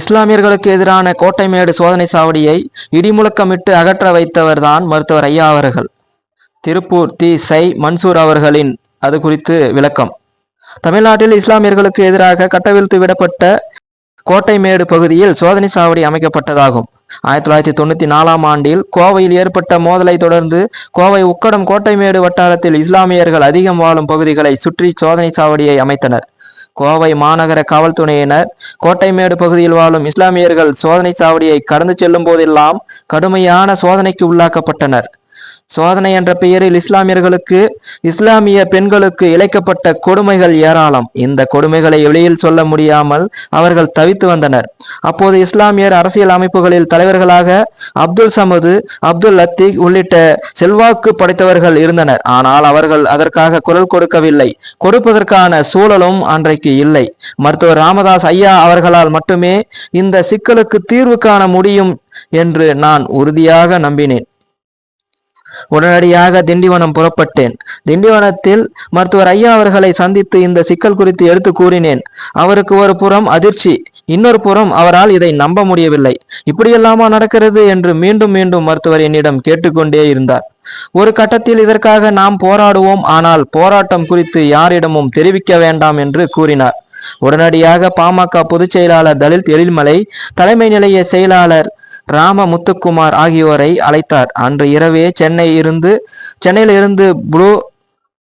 இஸ்லாமியர்களுக்கு எதிரான கோட்டைமேடு சோதனை சாவடியை இடிமுழக்கமிட்டு அகற்ற வைத்தவர்தான் மருத்துவர் ஐயா அவர்கள். திருப்பூர் தி. சை. மன்சூர் அவர்களின் அது குறித்து விளக்கம். தமிழ்நாட்டில் இஸ்லாமியர்களுக்கு எதிராக கட்டவிழ்த்து விடப்பட்ட கோட்டைமேடு பகுதியில் சோதனை சாவடி அமைக்கப்பட்டதாகும். ஆயிரத்தி தொள்ளாயிரத்தி தொண்ணூத்தி நாலாம் ஆண்டில் கோவையில் ஏற்பட்ட மோதலை தொடர்ந்து கோவை உக்கடம் கோட்டைமேடு வட்டாரத்தில் இஸ்லாமியர்கள் அதிகம் வாழும் பகுதிகளை சுற்றி சோதனை சாவடியை அமைத்தனர். கோவை மாநகர காவல்துறையினர் கோட்டைமேடு பகுதியில் வாழும் இஸ்லாமியர்கள் சோதனை சாவடியை கடந்து செல்லும் போதெல்லாம் கடுமையான சோதனைக்கு உள்ளாக்கப்பட்டனர். சோதனை என்ற பெயரில் இஸ்லாமியர்களுக்கு இஸ்லாமிய பெண்களுக்கு இழைக்கப்பட்ட கொடுமைகள் ஏராளம். இந்த கொடுமைகளை வெளியில் சொல்ல முடியாமல் அவர்கள் தவித்து வந்தனர். அப்போது இஸ்லாமியர் அரசியல் அமைப்புகளில் தலைவர்களாக அப்துல் சமது அப்துல் லத்தீக் உள்ளிட்ட செல்வாக்கு படைத்தவர்கள் இருந்தனர். ஆனால் அவர்கள் அதற்காக குரல் கொடுக்கவில்லை. கொடுப்பதற்கான சூழலும் அன்றைக்கு இல்லை. மருத்துவர் ராமதாஸ் ஐயா அவர்களால் மட்டுமே இந்த சிக்கலுக்கு தீர்வு காண முடியும் என்று நான் உறுதியாக நம்பினேன். உடனடியாக திண்டிவனம் புறப்பட்டேன். திண்டிவனத்தில் மருத்துவர் ஐயா அவர்களை சந்தித்து இந்த சிக்கல் குறித்து எடுத்து கூறினேன். அவருக்கு ஒரு புறம் அதிர்ச்சி இன்னொரு புறம் அவரால் இதை நம்ப முடியவில்லை. இப்படியெல்லாமா நடக்கிறது என்று மீண்டும் மீண்டும் மருத்துவர் என்னிடம் கேட்டுக்கொண்டே இருந்தார். ஒரு கட்டத்தில் இதற்காக நாம் போராடுவோம் ஆனால் போராட்டம் குறித்து யாரிடமும் தெரிவிக்க வேண்டாம் என்று கூறினார். உடனடியாக பாமக பொதுச் செயலாளர் தலித் எழில்மலை தலைமை நிலைய செயலாளர் ராம முத்துக்குமார் ஆகியோரை அழைத்தார். அன்று இரவே சென்னை இருந்து சென்னையில் இருந்து ப்ளூ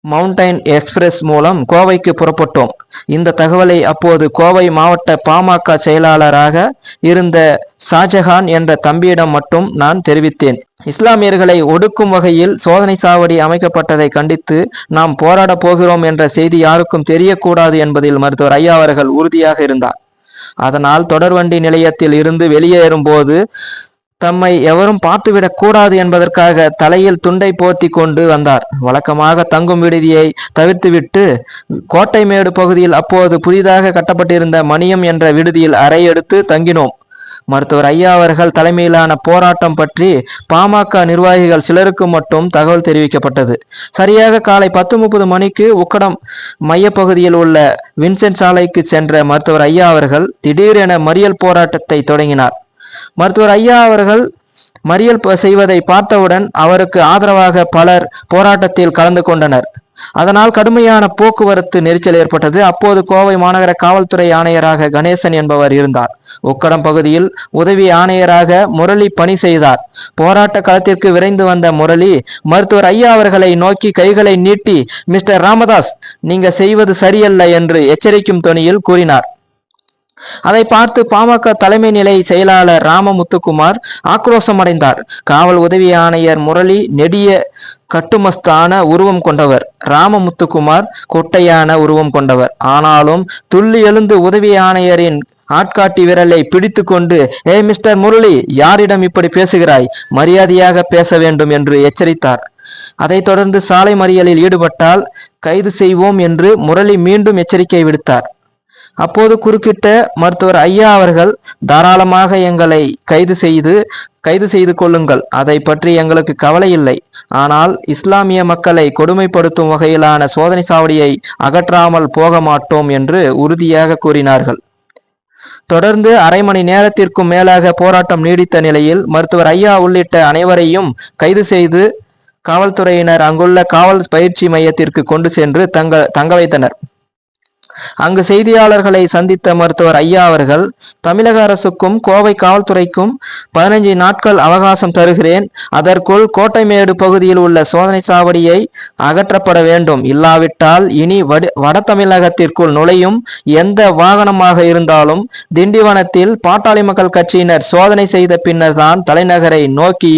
மவுண்டைன் எக்ஸ்பிரஸ் மூலம் கோவைக்கு புறப்பட்டோம். இந்த தகவலை அப்போது கோவை மாவட்ட பாமக செயலாளராக இருந்த ஷாஜஹான் என்ற தம்பியிடம் மட்டும் நான் தெரிவித்தேன். இஸ்லாமியர்களை ஒடுக்கும் வகையில் சோதனை சாவடி அமைக்கப்பட்டதை கண்டித்து நாம் போராடப் போகிறோம் என்ற செய்தி யாருக்கும் தெரியக்கூடாது என்பதில் மருத்துவர் ஐயா அவர்கள் உறுதியாக இருந்தார். அதனால் தொடர்வண்டி நிலையத்தில் இருந்து வெளியேறும் போது தம்மை எவரும் பார்த்துவிடக் கூடாது என்பதற்காக தலையில் துண்டை போர்த்தி கொண்டு வந்தார். வழக்கமாக தங்கும் விடுதியை தவிர்த்துவிட்டு கோட்டைமேடு பகுதியில் அப்போது புதிதாக கட்டப்பட்டிருந்த மணியம் என்ற விடுதியில் அறை எடுத்து தங்கினோம். மருத்துவர் ஐயா அவர்கள் தலைமையிலான போராட்டம் பற்றி பாமக நிர்வாகிகள் சிலருக்கு மட்டும் தகவல் தெரிவிக்கப்பட்டது. சரியாக காலை பத்து முப்பது மணிக்கு உக்கடம் மையப்பகுதியில் உள்ள வின்சென்ட் சாலைக்கு சென்ற மருத்துவர் ஐயா அவர்கள் திடீரென மறியல் போராட்டத்தை தொடங்கினார். மருத்துவர் ஐயா அவர்கள் மறியல் செய்வதை பார்த்தவுடன் அவருக்கு ஆதரவாக பலர் போராட்டத்தில் கலந்து கொண்டனர். அதனால் கடுமையான போக்குவரத்து நெரிச்சல் ஏற்பட்டது. அப்போது கோவை மாநகர காவல்துறை ஆணையராக கணேசன் என்பவர் இருந்தார். உக்கடம் பகுதியில் உதவி ஆணையராக முரளி பணி செய்தார். போராட்ட களத்திற்கு விரைந்து வந்த முரளி மருத்துவர் ஐயா அவர்களை நோக்கி கைகளை நீட்டி மிஸ்டர் ராமதாஸ் நீங்க செய்வது சரியல்ல என்று எச்சரிக்கும் தொனியில் கூறினார். அதை பார்த்து பாமக தலைமை நிலை செயலாளர் ராமமுத்துக்குமார் ஆக்ரோஷமடைந்தார். காவல் உதவி ஆணையர் முரளி நெடிய கட்டுமஸ்தான உருவம் கொண்டவர். ராமமுத்துக்குமார் கொட்டையான உருவம் கொண்டவர். ஆனாலும் துள்ளி எழுந்து உதவி ஆணையரின் ஆட்காட்டி விரலை பிடித்து கொண்டு ஏ மிஸ்டர் முரளி யாரிடம் இப்படி பேசுகிறாய்? மரியாதையாக பேச வேண்டும் என்று எச்சரித்தார். அதைத் தொடர்ந்து சாலை மறியலில் ஈடுபட்டால் கைது செய்வோம் என்று முரளி மீண்டும் எச்சரிக்கை விடுத்தார். அப்போது குறுக்கிட்ட மருத்துவர் ஐயா அவர்கள் தாராளமாக எங்களை கைது செய்து கைது செய்து கொள்ளுங்கள். அதை பற்றி எங்களுக்கு கவலை இல்லை. ஆனால் இஸ்லாமிய மக்களை கொடுமைப்படுத்தும் வகையிலான சோதனை சாவடியை அகற்றாமல் போக மாட்டோம் என்று உறுதியாக கூறினார்கள். தொடர்ந்து அரை மணி நேரத்திற்கும் மேலாக போராட்டம் நீடித்த நிலையில் மருத்துவர் ஐயா உள்ளிட்ட அனைவரையும் கைது செய்து காவல்துறையினர் அங்குள்ள காவல் பயிற்சி மையத்திற்கு கொண்டு சென்று தங்க தங்க வைத்தனர். அங்கு செய்தியாளர்களை சந்தித்த மருத்துவர் ஐயா அவர்கள் தமிழக அரசுக்கும் கோவை காவல்துறைக்கும் பதினைஞ்சு நாட்கள் அவகாசம் தருகிறேன். அதற்குள் கோட்டைமேடு பகுதியில் உள்ள சோதனை சாவடியை அகற்றப்பட வேண்டும். இல்லாவிட்டால் இனி வட வட தமிழகத்திற்குள் நுழையும் எந்த வாகனமாக இருந்தாலும் திண்டிவனத்தில் பாட்டாளி மக்கள் கட்சியினர் சோதனை செய்த பின்னர் தான் தலைநகரை நோக்கி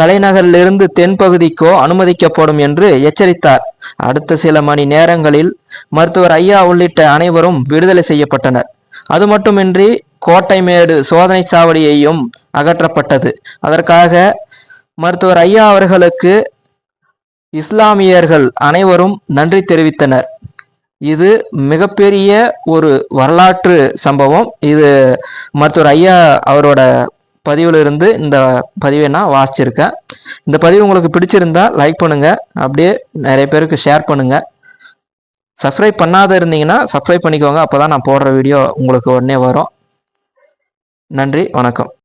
தலைநகரிலிருந்து தென்பகுதிக்கோ அனுமதிக்கப்படும் என்று எச்சரித்தார். அடுத்த சில மணி நேரங்களில் மருத்துவர் ஐயா உள்ளிட்ட அனைவரும் விடுதலை செய்யப்பட்டனர். அது மட்டுமின்றி கோட்டைமேடு சோதனை சாவடியையும் அகற்றப்பட்டது. அதற்காக மருத்துவர் ஐயா அவர்களுக்கு இஸ்லாமியர்கள் அனைவரும் நன்றி தெரிவித்தனர். இது மிகப்பெரிய ஒரு வரலாற்று சம்பவம். இது மருத்துவர் ஐயா அவரோட பதிவில் இருந்து இந்த பதிவை நான் வாசிச்சிருக்கேன். இந்த பதிவு உங்களுக்கு பிடிச்சிருந்தா லைக் பண்ணுங்கள் அப்படியே நிறைய பேருக்கு ஷேர் பண்ணுங்கள் சப்ஸ்கிரைப் பண்ணாத இருந்தீங்கன்னா சப்ஸ்கிரைப் பண்ணிக்கோங்க. அப்போ தான் நான் போடுற வீடியோ உங்களுக்கு உடனே வரும். நன்றி வணக்கம்.